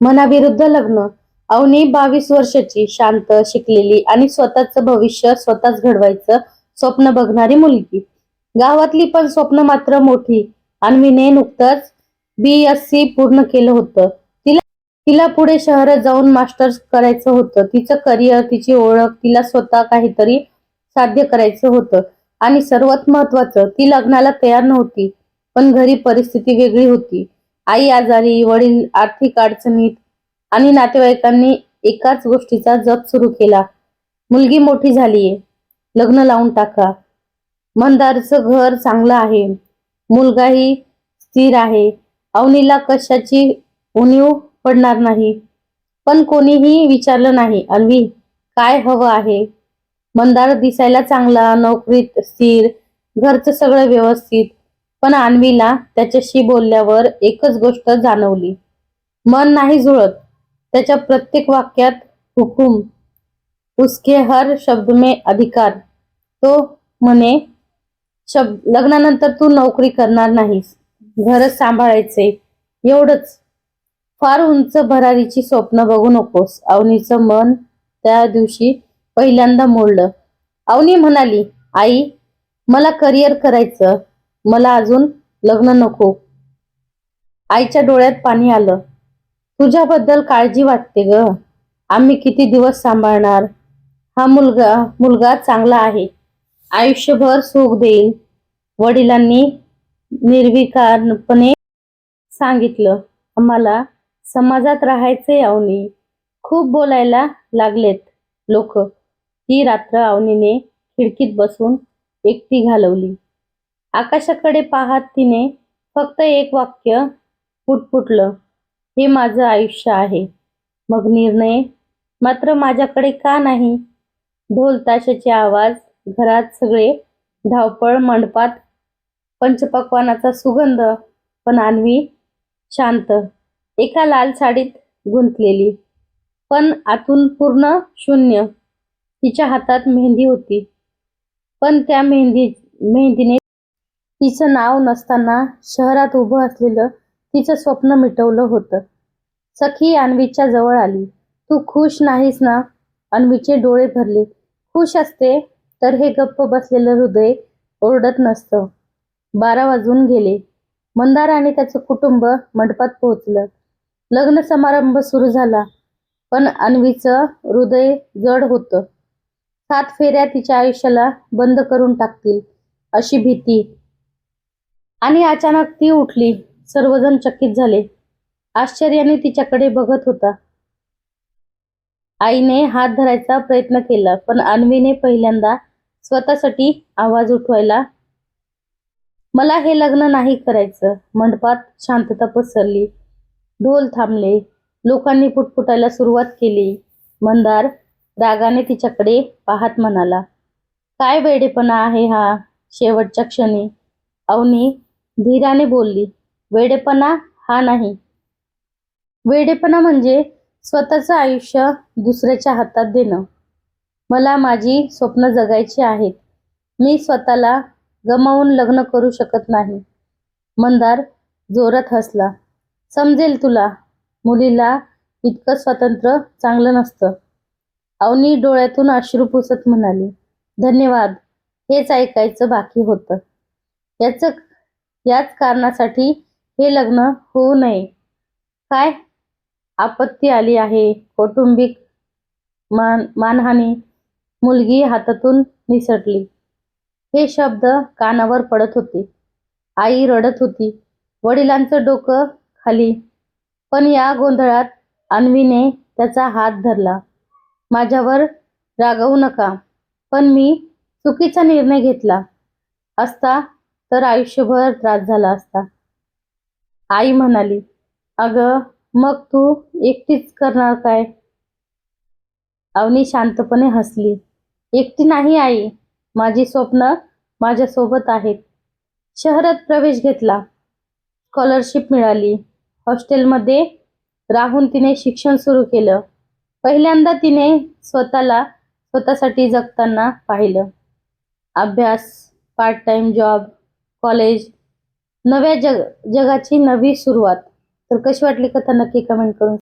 मनाविरुद्ध लग्न. अवनी बावीस वर्षाची शांत शिकलेली आणि स्वतःचं भविष्य स्वतःच घडवायचं स्वप्न बघणारी मुलगी. गावातली पण स्वप्न मात्र मोठी. अन्वीने नुकतंच बी एस सी पूर्ण केलं होतं. तिला तिला पुढे शहरात जाऊन मास्टर्स करायचं होतं. तिचं करिअर तिची ओळख तिला स्वतः काहीतरी साध्य करायचं होतं. आणि सर्वात महत्वाचं ती लग्नाला तयार नव्हती पण घरी परिस्थिती वेगळी होती. आई आजारी वडील आर्थिक अडचणीत आणि नातेवाईकांनी एकाच गोष्टीचा जप सुरू केला. मुलगी मोठी झालीये. लग्न लावून टाका. मंदारचं घर चांगलं आहे. मुलगाही स्थिर आहे. अवनीला कशाची उणीव पडणार नाही. पण कोणीही विचारलं नाही अन्वी काय हवं आहे? मंदार दिसायला चांगला नोकरीत स्थिर घरचं सगळं व्यवस्थित. पण आणवीला त्याच्याशी बोलल्यावर एकच गोष्ट जाणवली. मन नाही जुळत. त्याच्या प्रत्येक वाक्यात हुकूम उसके हर शब्द में अधिकार. तो म्हणे शब्द लग्नानंतर तू नोकरी करणार नाहीस. घरच सांभाळायचे. एवढंच. फार उंच भरारीची स्वप्न बघू नकोस. अवनीचं मन त्या दिवशी पहिल्यांदा मोडलं. अवनी म्हणाली आई मला करिअर करायचं. मला अजून लग्न नको. आईच्या डोळ्यात पाणी आलं. तुझ्याबद्दल काळजी वाटते ग. आम्ही किती दिवस सांभाळणार? हा मुलगा मुलगा चांगला आहे. आयुष्यभर सुख देईल वडिलांनी निर्विकारपणे सांगितलं. आम्हाला समाजात राहायचे अवनी खूप बोलायला लागलेत लोक. ती रात्र अवनीने खिडकीत बसून एकटी घालवली. आकाशाकडे पाहत तिने फक्त एक वाक्य पुटपुटलं हे माझं आयुष्य आहे. मग निर्णय मात्र माझ्याकडे का नाही? ढोल ताशाचे आवाज घरात सगळे धावपळ मंडपात पंचपक्वानाचा सुगंध पण आणवी शांत एका लाल साडीत गुंतलेली पण आतून पूर्ण शून्य. तिच्या हातात मेहंदी होती पण त्या मेहंदी मेहंदीने तिचं नाव नसताना शहरात उभं असलेलं तिचं स्वप्न मिटवलं होतं. सखी अन्वीच्या जवळ आली. तू खुश नाहीस ना? अन्वीचे डोळे भरले. खुश असते तर हे गप्प बसलेलं हृदय ओरडत नसतं. बारा वाजून गेले. मंदार आणि त्याचं कुटुंब मंडपात पोहोचलं. लग्न समारंभ सुरू झाला पण अन्वीचं हृदय जड होतं. सात फेऱ्या तिच्या आयुष्याला बंद करून टाकतील अशी भीती आणि अचानक ती उठली. सर्वजण चकित झाले. आश्चर्याने तिच्याकडे बघत होता. आईने हात धरायचा प्रयत्न केला पण अन्वीने पहिल्यांदा स्वतःसाठी आवाज उठवायला मला हे लग्न नाही करायचं. मंडपात शांतता पसरली. ढोल थांबले. लोकांनी पुटपुटायला सुरुवात केली. मंदार रागाने तिच्याकडे पाहत म्हणाला काय वेडेपणा आहे हा शेवटच्या क्षणी. अवनी धीराने बोलली वेडेपणा हा नाही. वेडेपणा म्हणजे स्वतःचं आयुष्य दुसऱ्याच्या हातात देणं. मला माझी स्वप्न जगायची आहेत. मी स्वतःला गमावून लग्न करू शकत नाही. मंदार जोरात हसला. समजेल तुला मुलीला इतकं स्वातंत्र्य चांगलं नसतं. अवनी डोळ्यातून अश्रू पुसत म्हणाली धन्यवाद हेच ऐकायचं बाकी होतं. याचं याच कारणासाठी हे लग्न होऊ नये. काय आपत्ती आली आहे? कौटुंबिक मान मानहानी मुलगी हातातून निसटली. हे शब्द कानावर पडत होते. आई रडत होती. वडिलांचं डोकं खाली. पण या गोंधळात अन्वीने त्याचा हात धरला. माझ्यावर रागवू नका पण मी चुकीचा निर्णय घेतला असता तर आयुष्यभर त्रास झाला असता. आई म्हणाली अगं मग तू एकटीच करणार काय? अवनी शांतपणे हसली. एकटी नाही आई. माझी स्वप्न माझ्यासोबत आहेत. शहरात प्रवेश घेतला. स्कॉलरशिप मिळाली. हॉस्टेलमध्ये राहून तिने शिक्षण सुरू केलं. पहिल्यांदा तिने स्वतःला स्वतःसाठी जगताना पाहिलं. अभ्यास पार्ट टाइम जॉब कॉलेज नव्या जग जगाची नवी सुरुवात. तर कशी वाटली कथा नक्की कमेंट करून